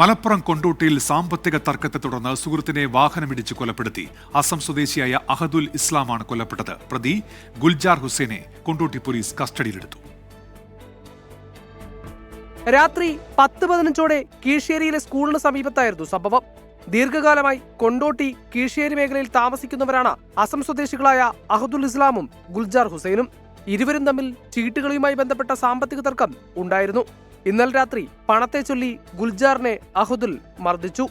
മലപ്പുറം കൊണ്ടോട്ടിയിൽ സാമ്പത്തിക തർക്കത്തെ തുടർന്ന് സുഹൃത്തിനെ വാഹനമിടിച്ച് കൊലപ്പെടുത്തി. അസം സ്വദേശിയായ അഹദുൽ ഇസ്ലാമാണ് കൊല്ലപ്പെട്ടത്. പ്രതി ഗുൽജാർ ഹുസൈനെ കൊണ്ടോട്ടി പോലീസ് കസ്റ്റഡിയിലെടുത്തു. രാത്രി പത്ത് പതിനഞ്ചോടെ കീഴ്ശേരിയിലെ സ്കൂളിന് സമീപത്തായിരുന്നു സംഭവം. ദീർഘകാലമായി കൊണ്ടോട്ടി കീഴ്ശേരി മേഖലയിൽ താമസിക്കുന്നവരാണ് അസം സ്വദേശികളായ അഹദുൽ ഇസ്ലാമും ഗുൽജാർ ഹുസൈനും. ഇരുവരും തമ്മിൽ ചീട്ടുകളിയുമായി ബന്ധപ്പെട്ട സാമ്പത്തിക തർക്കം ഉണ്ടായിരുന്നു. ഇന്നലെ രാത്രി പണത്തെ ചൊല്ലി ഗുൽജാറിനെ അഹുദുൽ മർദ്ദിച്ചു.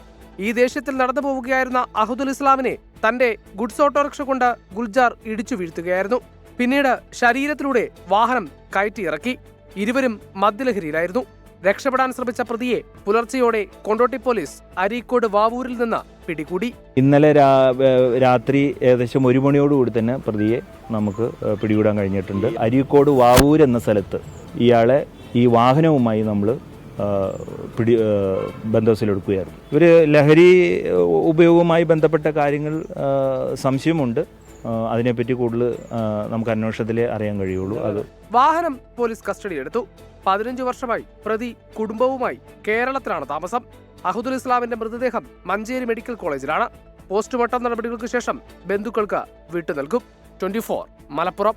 ഈ ദേഷ്യത്തിൽ നടന്നു പോവുകയായിരുന്ന അഹുദുൽ ഇസ്ലാമിനെ തന്റെ ഗുഡ്സ് ഓട്ടോറിക്ഷ കൊണ്ട് ഗുൽജാർ ഇടിച്ചു വീഴ്ത്തുകയായിരുന്നു. പിന്നീട് ശരീരത്തിലൂടെ വാഹനം കയറ്റിയിറക്കി ഇരുവരും മദ്യലഹരിയിലായിരുന്നു. രക്ഷപ്പെടാൻ ശ്രമിച്ച പ്രതിയെ പുലർച്ചെയോടെ കൊണ്ടോട്ടി പോലീസ് അരീക്കോട് വാവൂരിൽ നിന്ന് പിടികൂടി. ഇന്നലെ രാത്രി ഏകദേശം ഒരു മണിയോടുകൂടി തന്നെ പ്രതിയെ നമുക്ക് പിടികൂടാൻ കഴിഞ്ഞിട്ടുണ്ട്. അരീക്കോട് വാവൂർ എന്ന സ്ഥലത്ത് ഇയാളെ ഈ വാഹനവുമായി നമ്മൾ പിടി ബന്ധത്തിലെടുക്കുകയായിരുന്നു ഇവർ ലഹരി ഉപയോഗവുമായി ബന്ധപ്പെട്ട കാര്യങ്ങൾ സംശയമുണ്ട്. അതിനെപ്പറ്റി കൂടുതൽ നമുക്ക് അന്വേഷണത്തിലേ അറിയാൻ കഴിയുള്ളൂ. അത് വാഹനം പോലീസ് കസ്റ്റഡി കസ്റ്റഡിയെടുത്തു പതിനഞ്ചു വർഷമായി പ്രതി കുടുംബവുമായി കേരളത്തിലാണ് താമസം. അഹുദുൽ ഇസ്ലാമിന്റെ മൃതദേഹം മഞ്ചേരി മെഡിക്കൽ കോളേജിലാണ്. പോസ്റ്റ്മോർട്ടം നടപടികൾക്ക് ശേഷം ബന്ധുക്കൾക്ക് വിട്ടു നൽകും ട്വന്റി മലപ്പുറം.